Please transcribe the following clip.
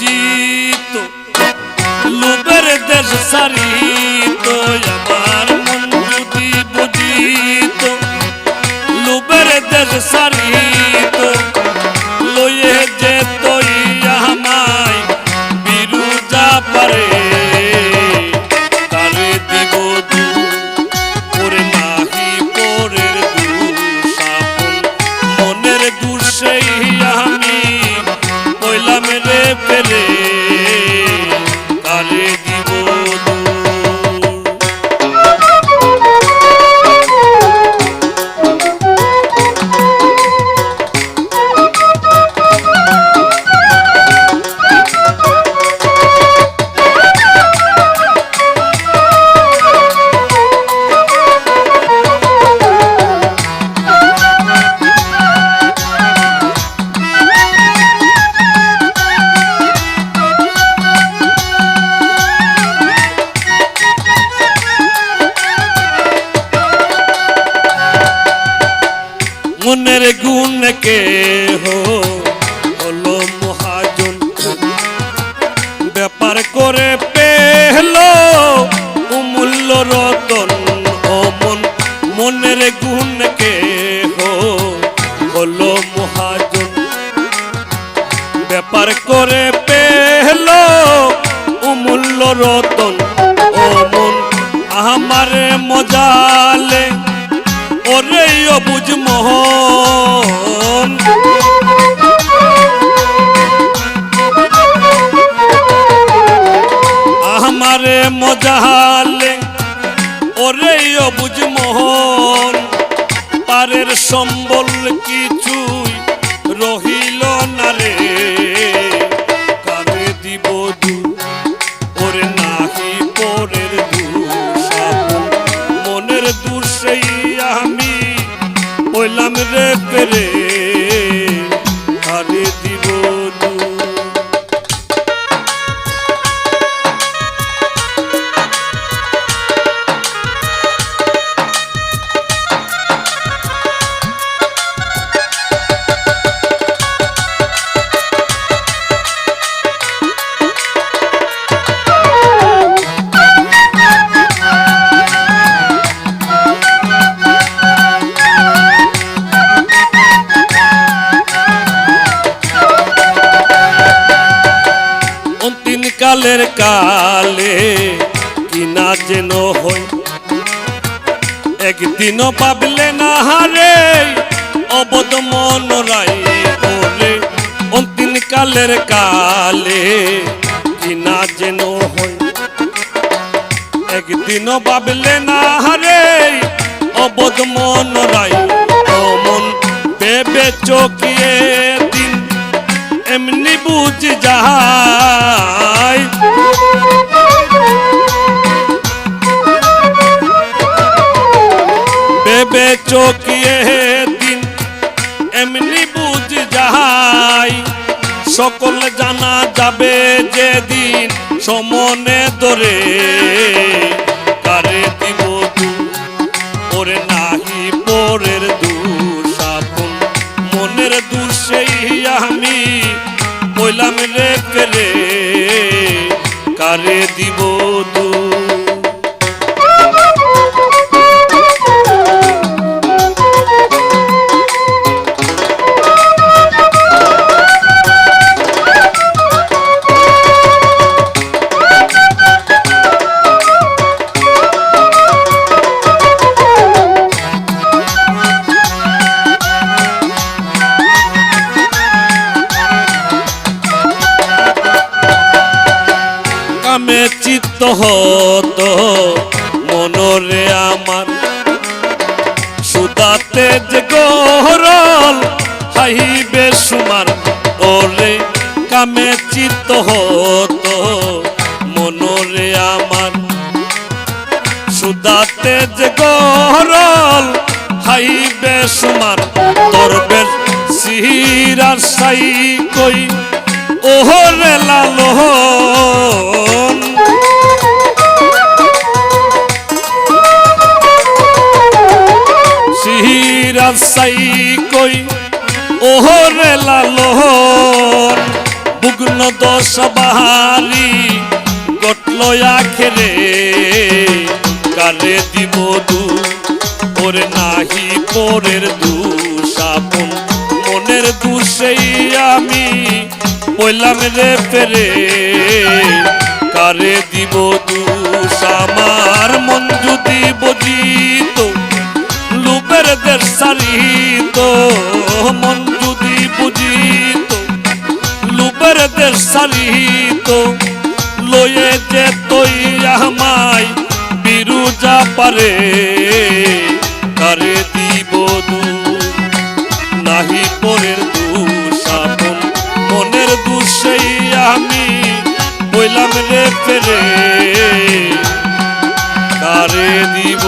জিত লোবের দেশ সারিত আমার গুণ কে হো হলো মহাজন। ব্যাপার করে পেল অমূল্য রতন অমন, মনের গুণ কে হো হলো মহাজন। ব্যাপার করে পেল অমূল্য রতন অমন, আমারে মজালে ওরে অবুজ মোহন। আমারে মজাহালে ওরে অবুজ মোহন। পারের সম্বল কিছুই পেরে কারে কালের কালে, কি না যেন হয়। একদিনও পাবলে না হারে অবদ মন রাই ওরে অন্তিম কালের কালে, কি না যেন হয়। একদিনও পাবলে না হারে অবদ মন রাই অমন। বেবে চকিয়ে দিন, এমনি বুঝ যায় বেবে চকিয়ে দিন, এমনি বুঝ যায় সকল জানা যাবে যেদিন সমনে ধরে। কারে দিব ওরে নাহি পরের দুষাপন মনের দুষেই আমি বললাম রে রে কারে দিব দু? আমার। সুদাতে যে গরল হাইবে সুমার ওরে, কামে চিত্ত হত মনরে আমার। সুদাতে যে গরল হাইবে সুমার তরবের সিহিরার সাই কই, ওহরে লালন সিহিরার সাই কই ওহরে লালন, বুগ্ন দশ বাহারি, গটল আখেরে কারে দিব দু ওরে নাহি পরের দুষাপন মনের দুষেই আমি বললাম রে ফেরে, কারে দিব দুষ আমার মন দের লয়ে যে তৈ আমায় বিরুজা পারে কারে দিব দু। নাহি পরের দুষাপন মনের দুষেই আমি বইলাম রে ফেরে কারে দিব